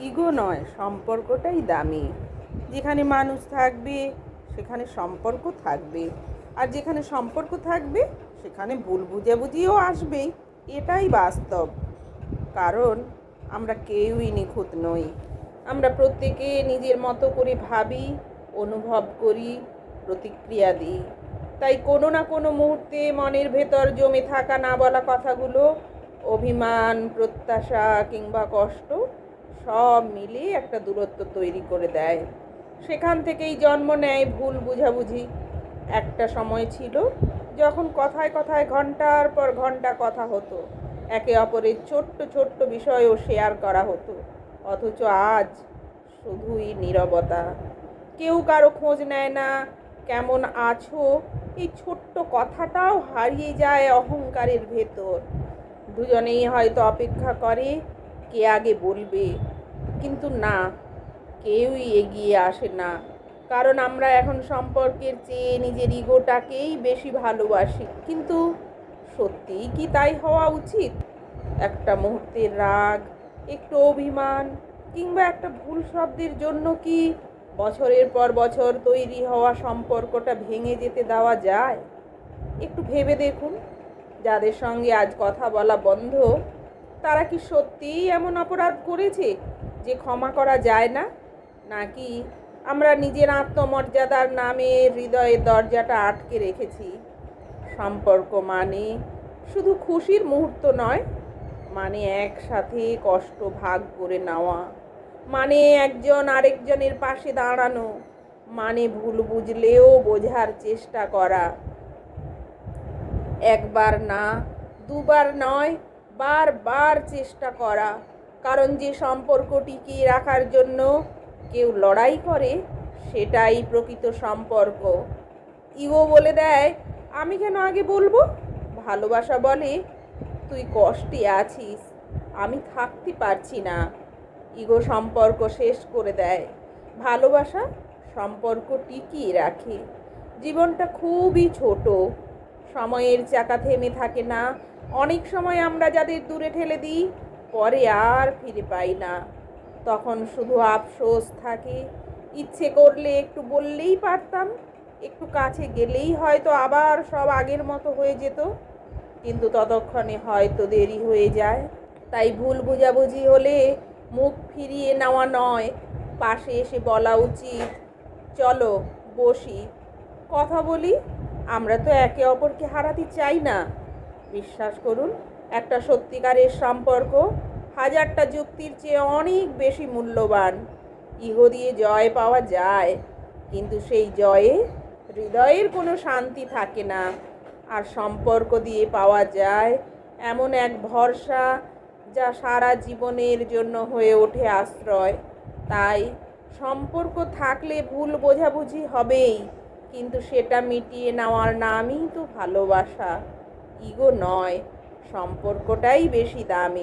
Ego নয়, সম্পর্কটাই দামি। যেখানে মানুষ থাকবে, সেখানে সম্পর্ক থাকবে। আর যেখানে সম্পর্ক থাকবে, সেখানে ভুল বুঝাবুঝিও আসবেই। এটাই বাস্তব। কারণ আমরা কেউই নিখুঁত নই। আমরা প্রত্যেকে নিজের মতো করে ভাবি, অনুভব করি, প্রতিক্রিয়া দিই। তাই কোনো না কোনো মুহূর্তে মনের ভেতর জমে থাকা না বলা কথাগুলো, অভিমান, প্রত্যাশা কিংবা কষ্ট সব মিলে একটা দূরত্ব তৈরি করে দেয়। সেখান থেকেই জন্ম নেয় ভুল বুঝাবুঝি। একটা সময় ছিল যখন কথায় কথায় ঘণ্টার পর ঘণ্টা কথা হতো। একে অপরের ছোট্ট ছোট্ট বিষয়ও শেয়ার করা হতো। অথচ আজ শুধুই নীরবতা। কেউ কারও খোঁজ নেয় না, কেমন আছো? এই ছোট্ট কথাটাও হারিয়ে যায় অহংকারের ভেতর। দুজনেই হয়তো অপেক্ষা করে কে আগে বলবে? কিন্তু না, কেউই এগিয়ে আসে না। কারণ আমরা এখন সম্পর্কের চেয়ে নিজের ইগোটাকেই বেশি ভালোবাসি। কিন্তু সত্যিই কি তাই হওয়া উচিত? একটা মুহূর্তের রাগ, একটু অভিমান, কিংবা একটা ভুল শব্দের জন্য কি বছরের পর বছর তৈরি হওয়া সম্পর্কটা ভেঙে যেতে দেওয়া যায়? একটু ভেবে দেখুন। যাদের সঙ্গে আজ কথা বলা বন্ধ তারা কি সত্যিই এমন অপরাধ করেছে যে ক্ষমা করা যায় না? নাকি আমরা নিজের আত্মমর্যাদার নামে হৃদয়ের দরজাটা আটকে রেখেছি? সম্পর্ক মানে শুধু খুশির মুহূর্ত নয় মানে একসাথে কষ্ট ভাগ করে নেওয়া মানে একজন আরেকজনের পাশে দাঁড়ানো মানে ভুল বুঝলেও বোঝার চেষ্টা করা। একবার না, দুবার নয় বারবার চেষ্টা করা, কারণ যে সম্পর্ক টিকিয়ে রাখার জন্য কেউ লড়াই করে, সেটাই প্রকৃত সম্পর্ক। ইগো বলে দেয়, আমি কেন আগে বলব? ভালোবাসা বলে, তুই কষ্টে আছিস, আমি থাকতে পারছি না। ইগো সম্পর্ক শেষ করে দেয়। ভালোবাসা সম্পর্ক টিকিয়ে রাখে। জীবনটা খুবই ছোট। সময়ের চাকা থেমে থাকে না অনেক সময় আমরা যাদের দূরে ঠেলে দিই, পরে আর ফিরে পাই না। তখন শুধু আফসোস থাকে। ইচ্ছে করলে একটু বললেই পারতাম, একটু কাছে গেলেই হয়তো আবার সব আগের মতো হয়ে যেত। কিন্তু ততক্ষণে হয়তো দেরি হয়ে যায়। তাই ভুল বোঝাবুঝি হলে মুখ ফিরিয়ে নেওয়া নয়। পাশে এসে বলা উচিত, চলো, বসি। কথা বলি, আমরা তো একে অপরকে হারাতে চাই না। বিশ্বাস করুন, একটা সত্যিকারের সম্পর্ক হাজারটা যুক্তির চেয়ে অনেক বেশি মূল্যবান। ইহ দিয়ে জয় পাওয়া যায়, কিন্তু সেই জয়ে হৃদয়ের কোনো শান্তি থাকে না। আর সম্পর্ক দিয়ে পাওয়া যায় এমন এক ভরসা যা সারা জীবনের জন্য হয়ে ওঠে আশ্রয়। তাই সম্পর্ক থাকলে ভুল বোঝাবুঝি হবেই, কিন্তু সেটা মিটিয়ে নেওয়ার নামই তো ভালোবাসা। ইগো নয় সম্পর্কটাই বেশি দামি।